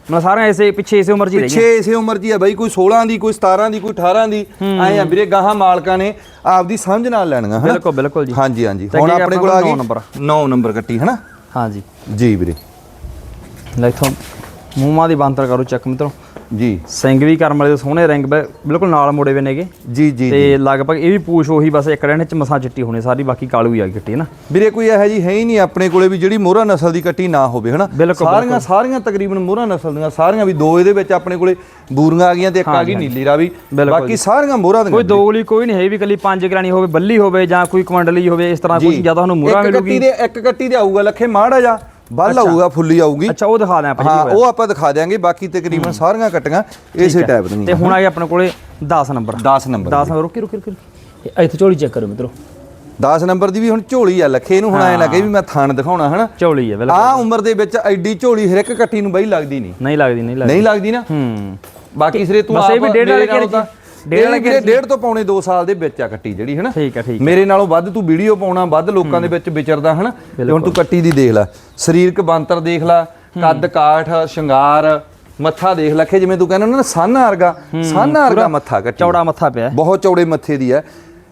ਮਤਲਬ ਸਾਰਿਆਂ ਇਸੇ ਪਿੱਛੇ ਇਸੇ ਉਮਰ 'ਚ ਹੀ ਪਿੱਛੇ ਇਸੇ ਉਮਰ 'ਚ ਹੀ ਆ ਬਾਈ ਕੋਈ 16 ਦੀ ਕੋਈ 17 ਦੀ ਕੋਈ 18 ਦੀ। ਐ ਆ ਵੀਰੇ ਗਾਹਾਂ ਮਾਲਕਾਂ ਨੇ ਆਪਦੀ ਸਮਝ ਨਾਲ ਲੈਣੀਆਂ ਹਨਾ? ਬਿਲਕੁਲ ਬਿਲਕੁਲ ਜੀ। ਹਾਂਜੀ ਹਾਂਜੀ। ਤੇ ਹੁਣ ਅੱਗੇ ਆਪਣੇ ਕੋਲ ਆ ਗਈ ਨੌ ਨੰਬਰ। 9 ਨੰਬਰ ਕੱਟੀ ਹਨਾ? ਹਾਂ ਜੀ ਜੀ ਵੀਰੇ। ਲੈ ਇਥੋਂ ਮੂੰਹਾਂ ਦੀ ਬਾਂਤਰ ਕਰੋ ਚੱਕ ਮਿੱਤਰੋ। ਜੀ। ਸਿੰਘ ਵੀ ਕਰਮ ਵਾਲੇ ਦੇ ਸੋਹਣੇ ਰੰਗ ਬਿਲਕੁਲ ਨਾਲ ਮੋੜੇ ਵੇ ਨੇਗੇ। ਜੀ ਜੀ ਤੇ ਲਗਭਗ ਇਹ ਵੀ ਪੂਛ ਉਹੀ ਬਸ ਇੱਕ ਰਹਿਣ ਚ ਮਸਾਂ ਚਿੱਟੀ ਹੋਣੀ ਸਾਰੀ ਬਾਕੀ ਕਾਲੂ ਹੀ ਆ ਗਿੱਟੀ ਨਾ? ਵੀਰੇ ਕੋਈ ਇਹੋ ਜੀ ਹੈ ਹੀ ਨਹੀਂ ਆਪਣੇ ਕੋਲੇ ਵੀ ਜਿਹੜੀ ਮੋਹਰਾ ਨਸਲ ਦੀ ਕੱਟੀ ਨਾ ਹੋਵੇ ਹਨਾ? ਸਾਰੀਆਂ ਸਾਰੀਆਂ ਤਕਰੀਬਨ ਮੋਹਰਾ ਨਸਲ ਦੀਆਂ ਸਾਰੀਆਂ ਵੀ ਦੋ ਇਹਦੇ ਵਿੱਚ ਆਪਣੇ ਕੋਲੇ ਬੂਰੀਆਂ ਆ ਗਈਆਂ ਤੇ ਇੱਕ ਆ ਗਈ ਨੀਲੀ ਰਾਵੀ। ਬਾਕੀ ਸਾਰੀਆਂ ਮੋਹਰਾ ਦੀਆਂ ਕੋਈ ਦੋਗਲੀ ਕੋਈ ਨਹੀਂ ਹੈ ਵੀ ਕੱਲੀ ਪੰਜ ਗਰਾਣੀ ਹੋਵੇ ਬੱਲੀ ਹੋਵੇ ਜਾਂ ਕੋਈ ਕਮੰਡਲੀ ਹੋਵੇ ਇਸ ਤਰ੍ਹਾਂ ਕੁਝ। ਜ਼ਿਆਦਾ ਤੁਹਾਨੂੰ ਇੱਕ ਮਿਲੂਗੀ। ਕੱਟੀ ਦੇ ਇੱਕ ਕੱਟੀ ਦੇ ਆਊਗਾ ਲੱਖੇ ਮਾੜਾ ਜਾ ਬੱਲ ਆਊਗਾ ਫੁੱਲੀ ਆਊਗੀ। ਅੱਛਾ ਉਹ ਦਿਖਾ ਦਿਆਂ ਆਪਾਂ ਹਾਂ ਉਹ ਆਪਾਂ ਦਿਖਾ ਦਿਆਂਗੇ ਬਾਕੀ ਤਕਰੀਬਨ ਸਾਰੀਆਂ ਕੱਟੀਆਂ ਇਸੇ ਟਾਈਪ ਦੀਆਂ। ਤੇ ਹੁਣ ਆ ਗਿਆ ਆਪਣੇ ਕੋਲੇ 10 ਨੰਬਰ। 10 ਨੰਬਰ 10 ਨੰਬਰ ਰੁਕੀ ਰੁਕੀ ਰੁਕੀ ਇੱਥੇ ਝੋਲੀ ਚੈੱਕ ਕਰੋ ਮਿੱਤਰੋ। 10 ਨੰਬਰ ਦੀ ਵੀ ਹੁਣ ਝੋਲੀ ਆ ਲੱਖੇ ਇਹਨੂੰ ਹੁਣ ਐ ਲੱਗੇ ਵੀ ਮੈਂ ਥਾਣ ਦਿਖਾਉਣਾ ਹਨਾ? ਝੋਲੀ ਹੈ ਬਿਲਕੁਲ। ਆ ਉਮਰ ਦੇ ਵਿੱਚ ਐਡੀ ਝੋਲੀ ਹਰ ਇੱਕ ਕੱਟੀ ਨੂੰ ਬਈ ਲੱਗਦੀ ਨਹੀਂ। ਨਹੀਂ ਲੱਗਦੀ ਨਹੀਂ ਲੱਗਦੀ। ਨਹੀਂ ਲੱਗਦੀ ਨਾ? ਹੂੰ। ਬਾਕੀ ਸਿਰੇ ਤੂੰ ਬਸ ਇਹ ਆਪ ਵੀ ਡੇਢ ਵਾਲੇ ਤਾਂ- ਡੇਢ ਵਾਲੇ ਵੀਰੇ ਡੇਢ ਤੋਂ ਪੌਣੇ 2 ਸਾਲ ਦੇ ਵਿੱਚ ਆ ਕੱਟੀ ਜਿਹੜੀ ਹਨਾ? ਠੀਕ ਹੈ ਠੀਕ ਮੇਰੇ ਨਾਲੋਂ ਵੱਧ ਤੂੰ ਵੀਡੀਓ ਪਾਉਣਾ ਵੱਧ ਲੋਕਾਂ ਦੇ ਵਿੱਚ ਵਿਚਰਦਾ ਹਨਾ? ਤੇ ਹੁਣ ਤੂੰ ਕੱਟੀ ਦੀ ਦੇਖ ਲੈ। ਸਰੀਰਕ ਬੰਤਰ ਦੇਖ ਲੈ ਕੱਦ ਕਾਠ ਸ਼ਿੰਗਾਰ ਮੱਥਾ ਦੇਖ ਲੱਖੇ ਜਿਵੇਂ ਤੂੰ ਕਹਿੰਦਾ ਨਾ ਸੰਨ ਵਰਗਾ ਸੰਨ ਵਰਗਾ ਮੱਥਾ ਕੱਟੀ। ਚੌੜਾ ਮੱਥਾ ਪਿਆ। ਬਹੁਤ ਚੌੜੇ ਮੱਥੇ ਦੀ ਹੈ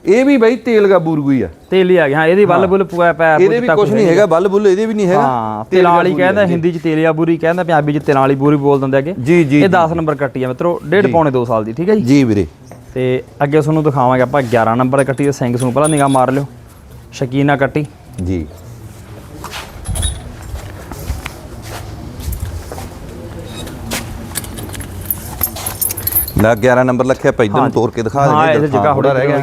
ਇਹ ਵੀ ਬਈ ਤੇਲਗਾ ਬੂਰਗੂ ਹੀ ਆ। ਤੇਲੀ ਆ ਗਿਆ। ਹਾਂ ਇਹਦੀ ਬੱਲ ਬੁੱਲ ਪੁਆ ਪੈਰ ਇਹਦੇ ਵੀ ਕੁਝ ਨਹੀਂ ਹੈਗਾ ਬੱਲ ਬੁੱਲ ਇਹਦੇ ਵੀ ਨਹੀਂ ਹੈਗਾ। ਹਾਂ ਤੇਲਾਂ ਵਾਲੀ ਕਹਿੰਦਾ ਹਿੰਦੀ ਚ ਤੇਲੀਆ ਬੂਰੀ ਕਹਿੰਦਾ ਪੰਜਾਬੀ ਚ ਤੇਲਾਂ ਵਾਲੀ ਬੂਰੀ ਬੋਲ ਦਿੰਦੇ ਅੱਗੇ ਜੀ ਜੀ ਇਹ 10 ਨੰਬਰ ਕੱਟੀ ਆ ਮਿੱਤਰੋ ਡੇਢ ਪੌਣੇ 2 ਸਾਲ ਦੀ ਠੀਕ ਹੈ ਜੀ? ਜੀ ਵੀਰੇ। ਤੇ ਅੱਗੇ ਤੁਹਾਨੂੰ ਦਿਖਾਵਾਂਗੇ ਆਪਾਂ 11 ਨੰਬਰ ਕੱਟੀ ਦੇ ਸਿੰਘ ਨੂੰ ਪਹਿਲਾਂ ਨਿਗਾਹ ਮਾਰ ਲਿਓ। ਸ਼ਕੀਨਾ ਕੱਟੀ। ਜੀ। ਲੈ 11 ਨੰਬਰ ਲਿਖਿਆ ਪੈ ਇਧਰ ਨੂੰ ਤੋੜ ਕੇ ਦਿਖਾ ਹਾਂ ਦੇ ਇਹਦੇ ਜਗ੍ਹਾ ਥੋੜਾ ਰਹਿ ਗਿਆ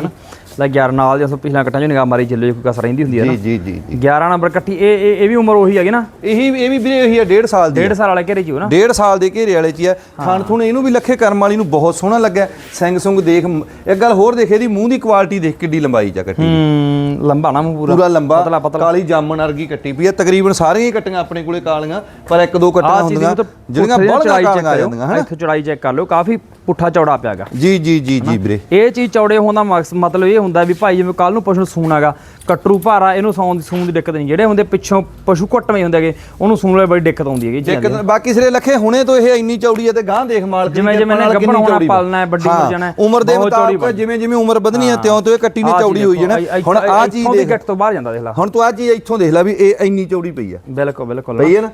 ਲੈ 11 ਨਾਲ ਜੇ ਪਿਛਲਾ ਕੱਟਾਂ ਚ ਨਿਗਾਹ ਮਾਰੀ ਚੱਲੇ ਕੋਈ ਕਸਰ ਰਹਿੰਦੀ ਹੁੰਦੀ ਹੈ ਨਾ। ਜੀ ਜੀ ਜੀ। ਜੀ 11 ਨੰਬਰ ਕੱਟੀ ਇਹ ਇਹ ਇਹ ਵੀ ਉਮਰ ਉਹੀ ਹੈਗੀ ਨਾ? ਇਹੀ ਇਹ ਵੀ ਵੀਰੇ ਇਹੀ ਆ 1.5 ਸਾਲ ਦੀ ਡੇਢ ਸਾਲ ਵਾਲੇ ਘੇਰੇ ਚ ਹੀ ਹੋ ਨਾ? ਡੇਢ ਸਾਲ ਦੇ ਘੇਰੇ ਵਾਲੇ ਚ ਹੀ ਖਾਣ ਥੁਣ ਇਹਨੂੰ ਵੀ ਲੱਖੇ ਕਰਮ ਵਾਲੀ ਨੂੰ ਬਹੁਤ ਸੋਹਣਾ ਲੱਗਿਆ। ਸਿੰਘ ਸੁੰਗ ਦੇਖ ਇੱਕ ਗੱਲ ਹੋਰ ਦੇਖ ਇਹਦੀ ਮੂੰਹ ਦੀ ਕੁਆਲਿਟੀ ਦੇਖ ਕਿੱਡੀ ਲੰਬਾਈ ਚ ਕੱਟੀ ਹੂੰ ਲੰਬਾ ਨਾ ਮੂੰਹ ਪੂਰਾ। ਪੂਰਾ ਲੰਬਾ। ਪਤਲਾ ਪਤਲਾ। ਕਾਲੀ ਜਾਮਣ ਵਰਗੀ ਕੱਟੀ ਪਈ ਆ ਤਕਰੀਬਨ ਸਾਰੀਆਂ ਹੀ ਕੱਟੀਆਂ ਆਪਣੇ ਕੋਲੇ ਕਾਲੀਆਂ ਪਰ ਇੱਕ ਦੋ ਕੱਟੀਆਂ ਹੁੰਦੀਆਂ ਜਿਹੜੀਆਂ ਬਹੁਤ ਕਾਲੀਆਂ ਆ ਕਰਿਓ। ਜਾਂਦੀਆਂ ਹਨਾ? ਇੱਥੋਂ ਚੌੜਾਈ ਚੈੱਕ ਕਰ ਲਿਓ। ਕਾਫੀ ਪੁੱਠਾ ਚੌੜਾ ਪਿਆਗਾ ਜੀ ਜੀ ਜੀ ਜੀ ਵੀਰੇ। ਇਹ ਚੀਜ਼ ਚੌੜੇ ਹੋਣ ਦਾ ਮਤਲਬ ਇਹ ਹੁੰਦਾ ਵੀ ਭਾਈ ਜਿਵੇਂ ਕੱਲ ਨੂੰ ਪਸ਼ੂ ਨੂੰ ਸੂਣਾਗਾ ਕਟਰੂ ਭਾਰਾ ਇਹਨੂੰ ਸੌਣ ਦੀ ਸੂਣ ਦੀ ਦਿੱਕਤ ਨਹੀਂ। ਜਿਹੜੇ ਹੁੰਦੇ ਪਿੱਛੋਂ ਪਸ਼ੂ ਘੁੱਟਵੇਂ ਹੁੰਦੇਗੇ ਉਹਨੂੰ ਸੂਣ ਵੇਲੇ ਬੜੀ ਦਿੱਕਤ ਆਉਂਦੀ ਹੈਗੀ ਜੇ ਕਿਤੇ- ਬਾਕੀ ਸਿਰੇ ਲੱਖੇ ਹੁਣੇ ਤੋਂ ਇਹ ਇੰਨੀ ਚੌੜੀ ਹੈ ਤੇ ਗਾਂ ਦੇਖ ਮਾਲਕ ਦੀ ਜਿਵੇਂ ਜਿਵੇਂ ਨਾਲ ਗੱਭਣ ਹੋਣਾ, ਪਾਲਣਾ ਹੈ, ਵੱਡੀ ਹੋ ਜਾਣਾ ਹੈ, ਉਮਰ ਦੇ ਮੁਤਾਬਕ ਜਿਵੇਂ ਜਿਵੇਂ ਉਮਰ ਵਧਣੀ ਹੈ। ਤਿਉਂ ਤਿਉਂ ਇਹ ਕੱਟੀ ਨੇ ਚੌੜੀ ਹੋਈ ਨਾ। ਹੁਣ ਆ ਚੀਜ਼ ਦੇਖ। ਗਿੱਟ ਤੋਂ ਬਾਹਰ ਜਾਂਦਾ ਦੇਖ ਲਾ। ਹੁਣ ਤੂੰ ਆ ਚੀਜ਼ ਇੱਥੋਂ ਦੇਖ ਲੈ ਵੀ ਇਹ ਇੰਨੀ ਚੌੜੀ ਪਈ ਆ। ਬਿਲਕੁਲ ਬਿਲਕੁਲ। ਪਈ ਹੈ ਨਾ?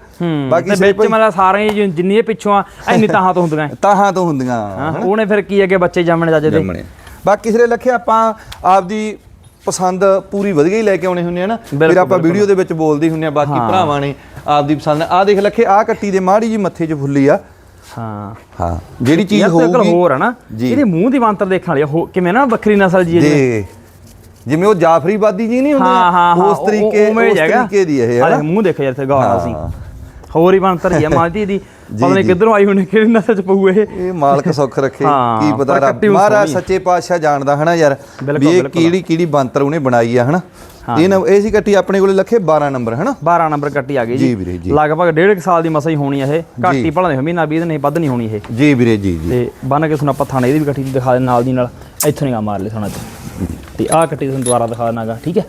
ਬਾਕੀ ਤੇ ਵਿੱਚ ਮਤਲਬ ਸਾਰੇ ਹੀ ਜਿੰਨੀ ਇਹ ਪਿੱਛੋਂ ਆ ਇੰਨੀ ਤਾਹਾਂ ਤੋਂ ਹੁੰਦੀਆਂ। ਤਾਹਾਂ ਤੋਂ ਹੁੰਦੀਆਂ। ਉਹਨੇ ਫਿਰ ਕੀ ਅੱਗੇ ਬੱਚੇ ਜੰਮਣ ਜਾਜੇ ਦੇ? ਜੰਮਣੇ। ਬਾਕੀ ਸਿਰੇ ਲੱਖੇ ਆਪਾਂ ਆਪਦੀ ਪਸੰਦ ਪੂਰੀ ਵਧੀਆ ਹੀ ਲੈ ਕੇ ਆਉਣੇ ਹੁੰਦੇ ਆ ਨਾ। ਫਿਰ ਆਪਾਂ ਵੀਡੀਓ ਦੇ ਵਿੱਚ ਬੋਲਦੇ ਹੁੰਦੇ ਆ ਬਾਕੀ ਭਰਾਵਾਂ ਨੇ ਆਪਦੀ ਪਸੰਦ। ਆ ਦੇਖ ਲੱਖੇ ਆ ਕੱਟੀ ਦੇ ਮਾੜੀ ਜੀ ਮੱਥੇ 'ਚ ਫੁੱਲੀ ਆ। ਹਾਂ। ਹਾਂ ਜਿਹੜੀ ਚੀਜ਼ ਹੋਊਗੀ ਹੋਰ ਆ ਨਾ। ਇਹਦੇ ਮੂੰਹ ਦੀ ਬੰਤਰ ਦੇਖਣ ਵਾਲੀ ਹੋ- ਕਿਵੇਂ ਨਾ ਵੱਖਰੀ ਨਸਲ ਜੀ ਹੈ ਜਿਵੇਂ। ਉਹ ਜਾਫਰੀਬਾਦੀ ਜੀ ਨਹੀਂ ਹੁੰਦੇ ਹਾਂ ਹਾਂ ਹਾਂ ਉਸ ਤਰੀਕੇ ਉਸ ਹੀ। ਤਰੀਕੇ ਦੀ ਇਹ ਹੈ ਮੂੰਹ ਦੇਖੋ ਯਾਰ ਤੇ ਸੀ ਹਾਂ। ਹੋਰ ਹੀ ਬੰਤਰ ਹੀ ਆ। ਮਾਦੀ ਦੀ ਪਤਾ ਨਹੀਂ। ਕਿੱਧਰੋਂ ਆਈ ਹੋਣੀ ਕਿਹੜੀ ਨਸਲ ਚ ਪਊ ਇਹ। ਇਹ ਮਾਲਕ ਸੁੱਖ ਰੱਖੇ ਹਾਂ, ਕੀ ਪਤਾ ਰੱਬ ਮਹਾਰਾਜ ਸੱਚੇ ਪਾਤਸ਼ਾਹ ਜਾਣਦਾ ਹਨਾ ਯਾਰ ਵੀ ਇਹ। ਕਿਹੜੀ ਕਿਹੜੀ ਬੰਤਰ ਉਹਨੇ ਬਣਾਈ ਆ ਹਨਾ। ਇਹ ਨਾ ਇਹ ਸੀ ਕੱਟੀ ਆਪਣੇ ਕੋਲੇ ਲੱਖੇ 12 ਨੰਬਰ ਹਨਾ। 12 ਨੰਬਰ ਕੱਟੀ ਆ ਗਈ ਜੀ। ਵੀਰੇ, ਜੀ। ਲਗਭਗ ਸਾਲ ਦੀ ਮਸਾ ਹੀ ਹੋਣੀ ਇਹ। ਘੱਟ ਹੀ ਭਲਾ ਨਹੀਂ ਮਹੀਨਾ 20 ਦਿਨ ਨਹੀਂ ਵੱਧ ਨਹੀਂ ਹੋਣੀ ਇਹ। ਜੀ ਵੀਰੇ ਜੀ ਜੀ। ਤੇ ਬੰਨ ਕੇ ਤੁਹਾਨੂੰ ਆਪਾਂ ਥਾਣੇ ਇਹਦੀ ਵੀ ਕੱਟੀ ਦਿਖਾ ਦੇ ਨਾਲ ਦੀ ਨਾਲ। ਇੱਥੋਂ ਨਿਗਾ ਮਾਰ ਲਈ ਥਾਣਾ ਤੇ। ਆਹ ਕੱਟੀ ਤੁਹਾਨੂੰ ਦੁਬਾਰਾ ਦਿਖਾ ਦੇਣਾਗਾ ਠੀਕ ਹੈ?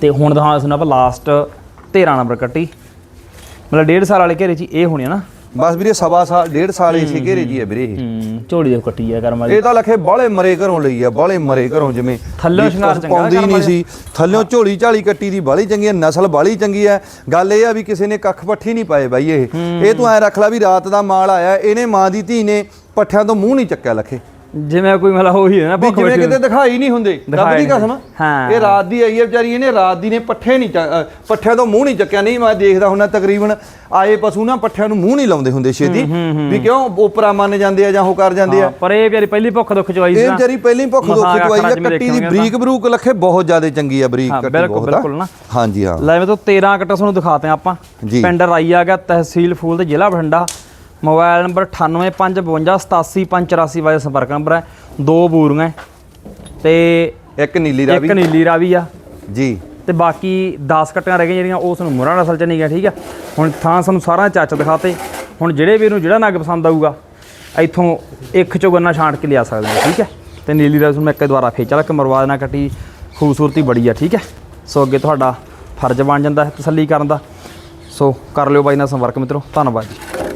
ਤੇ ਹੁਣ ਦਿਖਾ ਤੁਹਾਨੂੰ ਆਪਾਂ ਲਾਸਟ 13 ਨੰਬਰ ਕੱਟੀ। ਮਤਲਬ ਡੇਢ ਸਾਲ ਵਾਲੇ ਘੇਰੇ 'ਚ ਹੀ ਇਹ ਹੋਣੀ ਆ ਨਾ। ਬਸ ਵੀਰੇ ਸਵਾ ਸਾਲ ਡੇਢ ਸਾਲ ਇਸੇ ਘੇਰੇ ਜੀ ਹੈ ਵੀਰੇ ਇਹ। ਹੂੰ ਝੋਲੀ ਦੇ ਕੱਟੀ ਆ ਕਰਮ ਇਹ ਤਾਂ ਲਖੇ ਬਾਲੇ ਮਰੇ ਘਰੋਂ ਲਈ ਆ ਬਾਲੇ ਮਰੇ ਘਰੋਂ ਜਿਵੇਂ ਥੱਲਿਓਂ ਵੀ ਸ਼ਿੰਗਾਰ ਚੰਗਾ ਪਾਉਂਦੀ ਨਹੀਂ ਸੀ। ਥੱਲਿਓਂ ਝੋਲੀ ਝਾਲੀ ਕੱਟੀ ਦੀ ਬਾਲੀ ਚੰਗੀ ਹੈ ਨਸਲ ਬਾਲੀ ਚੰਗੀ ਹੈ ਗੱਲ ਇਹ ਆ ਵੀ ਕਿਸੇ ਨੇ ਕੱਖ ਪੱਠੀ ਨਹੀਂ ਪਾਏ ਬਾਈ ਇਹ। ਇਹ ਤੂੰ ਐ ਰੱਖ ਲੈ ਵੀ ਰਾਤ ਦਾ ਮਾਲ ਆਇਆ ਇਹਨੇ ਮਾਂ ਦੀ ਧੀ ਨੇ ਪੱਠਿਆਂ ਤੋਂ ਮੂੰਹ ਨਹੀਂ ਚੱਕਿਆ ਲਖੇ। ਜਿਵੇਂ ਕੋਈ ਮਤਲਬ ਉਹੀ ਹੈ ਨਾ ਵੀ ਭੁੱਖ ਜਿਵੇਂ ਬੈਠੀ ਕਿਤੇ ਦਿਖਾਈ ਨਹੀਂ ਹੁੰਦੇ। ਰੱਬ ਦਿਖਾਈ ਦੀ ਨਹੀਂ। ਕਸਮ। ਹਾਂ। ਇਹ ਰਾਤ ਦੀ ਆਈ ਹੈ ਵਿਚਾਰੀ ਇਹਨੇ ਰਾਤ ਦੀ ਨੇ ਪੱਠੇ ਨਹੀਂ ਅ, ਪੱਠਿਆਂ ਤੋਂ ਮੂੰਹ ਨਹੀਂ ਚੱਕਿਆ। ਨਹੀਂ ਮੈਂ ਦੇਖਦਾ ਹੁੰਦਾ ਤਕਰੀਬਨ ਆਏ ਪਸ਼ੂ ਨਾ ਪੱਠਿਆਂ ਨੂੰ ਮੂੰਹ ਨਹੀਂ ਲਾਉਂਦੇ ਹੁੰਦੇ ਛੇਤੀ। ਵੀ ਕਿਉਂ ਉਪਰਾ ਮੰਨ ਜਾਂਦੇ ਆ ਜਾਂ ਉਹ ਕਰ ਜਾਂਦੇ ਆ। ਪਰ ਇਹ ਵਿਚਾਰੀ ਪਹਿਲੀ ਭੁੱਖ ਦੁੱਖ ਚਵਾਈ ਸੀ ਇਹ ਨਾ। ਵਿਚਾਰੀ ਪਹਿਲੀ ਭੁੱਖ ਦੁੱਖ ਮਸਾਂ ਚਵਾਈ ਆ 'ਚ ਵੀ ਕੱਟੀ ਦੀ ਦੇਖਿਆ ਬਰੀਕ ਬਰੂਕ ਲੱਖੇ ਬਹੁਤ ਜ਼ਿਆਦਾ ਚੰਗੀ ਆ ਬਰੀਕ ਹਾਂ, ਕੱਟੀ ਬਿਲਕੁਲ, ਬਹੁਤ ਆ। ਬਿਲਕੁਲ ਨਾ। ਹਾਂਜੀ ਹਾਂ। ਲੈ ਮੈਂ ਤਾਂ 13 ਕੱਟਾ ਤੁਹਾਨੂੰ ਦਿਖਾਤੇ ਆਪਾਂ। ਜੀ। ਪਿੰਡ ਰਾਈਆ ਗਿਆ ਤਹਿਸੀਲ ਫੂਲ ਤੇ ਜ਼ਿਲ੍ਹਾ ਬਠਿੰਡਾ। ਮੋਬਾਈਲ ਨੰਬਰ 9855587584 ਵਾਲੇ ਸੰਪਰਕ ਨੰਬਰ ਹੈ। ਦੋ ਬੂਰੀਆਂ ਤੇ ਇੱਕ ਨੀਲੀ ਰਾਵੀ। ਇੱਕ ਨੀਲੀ ਰਾਵੀ ਆ। ਜੀ। ਤੇ ਬਾਕੀ 10 ਕੱਟੀਆਂ ਰਹਿ ਗਈਆਂ ਜਿਹੜੀਆਂ ਉਹ ਤੁਹਾਨੂੰ ਮੁਰਾ ਨਸਲ ਚ ਨਹੀਂ ਗਿਆ ਠੀਕ ਆ? ਹੁਣ ਥਾਂ ਸਾਨੂੰ ਸਾਰਾ ਚੱਚ ਦਿਖਾਤੇ। ਹੁਣ ਜਿਹੜੇ ਵੀਰ ਨੂੰ ਜਿਹੜਾ ਨਗ ਪਸੰਦ ਆਊਗਾ ਇੱਥੋਂ ਇੱਕ ਚੋਂ ਗੰਨਾ ਛਾਂਟ ਕੇ ਲਿਆ ਸਕਦੇ ਹੋ ਠੀਕ ਹੈ ਤੇ ਨੀਲੀ ਰਾਵੀ ਨੂੰ ਮੈਂ ਇੱਕ ਦੁਆਰਾ ਫੇਰ ਚੱਲ ਕੇ ਮਰਵਾ ਦੇਣਾ ਕੱਟੀ ਖੂਬਸੂਰਤੀ ਬੜੀ ਆ ਠੀਕ ਹੈ ਸੋ ਅੱਗੇ ਤੁਹਾਡਾ ਫਰਜ਼ ਬਣ ਜਾਂਦਾ ਹੈ ਤਸੱਲੀ ਕਰਨ ਦਾ। ਸੋ ਕਰ ਲਿਓ ਬਾਈ ਨਾਲ ਸੰਪਰਕ ਮਿੱਤਰੋ ਧੰਨਵਾਦ ਜੀ।